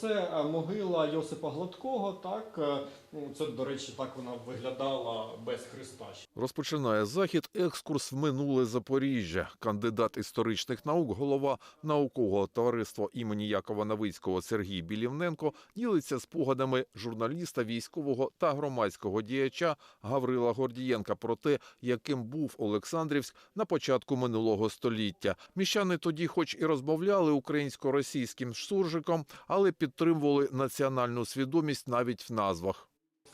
Це е, могила Йосипа Гладкого. Так е, це, до речі, так вона виглядала без Христа. Розпочинає захід екскурс в минуле Запоріжжя. Кандидат історичних наук, голова наукового товариства імені Якова Новицького Сергій Білівненко ділиться спогадами журналіста, військового та громадського діяча Гаврила Гордієнка про те, яким був Олександрівськ на початку минулого століття. Міщани тоді, хоч і розмовляли українсько-російським суржиком, але підтримували національну свідомість навіть в назвах.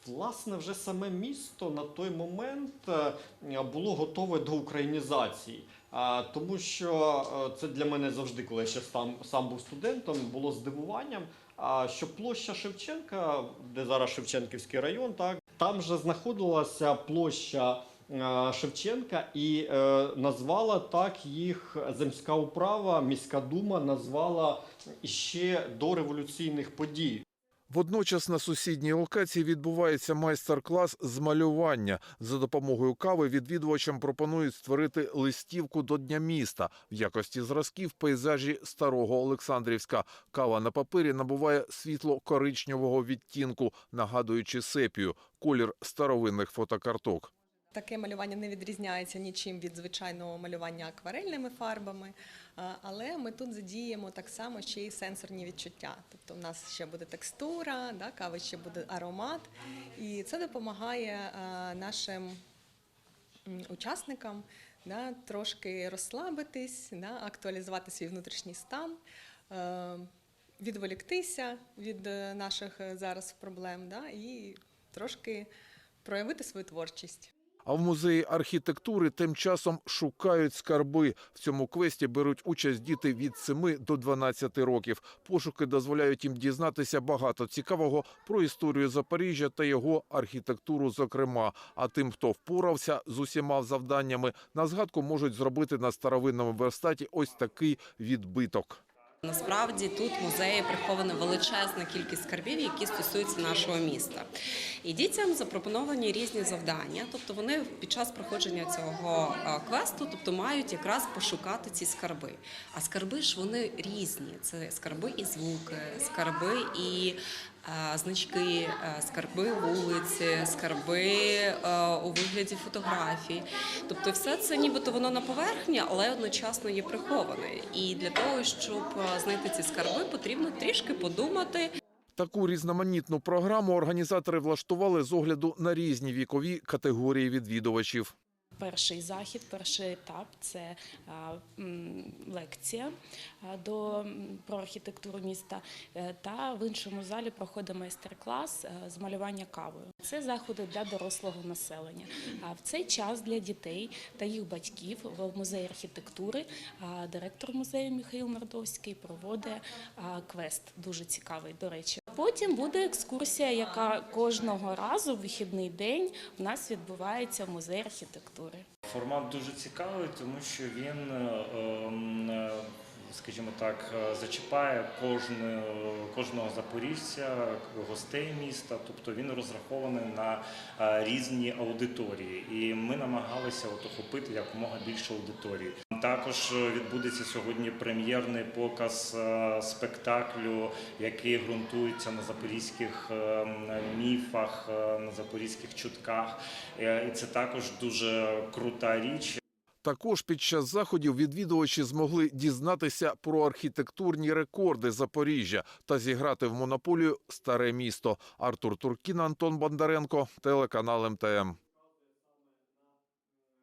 Власне, вже саме місто на той момент е, було готове до українізації. Тому що е, це для мене завжди, коли я ще сам, сам був студентом, було здивуванням, що площа Шевченка, де зараз Шевченківський район, так там же знаходилася площа Шевченка, і е, назвала так їх земська управа, міська дума назвала ще до революційних подій. Водночас на сусідній локації відбувається майстер-клас з малювання. За допомогою кави відвідувачам пропонують створити листівку до Дня міста в якості зразків пейзажі старого Олександрівська. Кава на папері набуває світло-коричневого відтінку, нагадуючи сепію, колір старовинних фотокарток. Таке малювання не відрізняється нічим від звичайного малювання акварельними фарбами, але ми тут задіємо так само ще й сенсорні відчуття. Тобто, в нас ще буде текстура, кави ще буде аромат, і це допомагає нашим учасникам трошки розслабитись, актуалізувати свій внутрішній стан. Відволіктися від е, наших е, зараз проблем і трошки проявити свою творчість. А в музеї архітектури тим часом шукають скарби. В цьому квесті беруть участь діти від 7 до 12 років. Пошуки дозволяють їм дізнатися багато цікавого про історію Запоріжжя та його архітектуру, зокрема. А тим, хто впорався з усіма завданнями, на згадку можуть зробити на старовинному верстаті ось такий відбиток. Насправді тут в музеї прихована величезна кількість скарбів, які стосуються нашого міста. І дітям запропоновані різні завдання. Тобто вони під час проходження цього е, квесту, тобто мають якраз пошукати ці скарби. А скарби ж вони різні. Це скарби і звуки, скарби і значки, скарби вулиці, скарби у вигляді фотографій. Тобто, все це нібито воно на поверхні, але одночасно є приховане. І для того, щоб знайти ці скарби, потрібно трішки подумати. Таку різноманітну програму організатори влаштували з огляду на різні вікові категорії відвідувачів. Перший захід, перший етап це лекція до про архітектуру міста. Е, Та в іншому залі проходить майстер-клас е, з малювання кавою. Це заходи для дорослого населення. А в цей час для дітей та їх батьків в музеї архітектури директор музею Михайло Мордовський проводить квест, дуже цікавий, до речі. Потім буде екскурсія, яка кожного разу в вихідний день в нас відбувається в музеї архітектури. Формат дуже цікавий, тому що він, е, ем, е, скажімо так, е, зачіпає кожне, кожного запоріжця, гостей міста. Тобто він розрахований на різні аудиторії, і ми намагалися от охопити якомога більше аудиторії. Також е, відбудеться сьогодні прем'єрний показ е, спектаклю, який ґрунтується на запорізьких е, міфах, на запорізьких чутках. І це також дуже крута річ. Також під час заходів відвідувачі змогли дізнатися про архітектурні рекорди Запоріжжя та зіграти в монополію Старе місто. Артур Туркін, Антон Бондаренко, телеканал МТМ.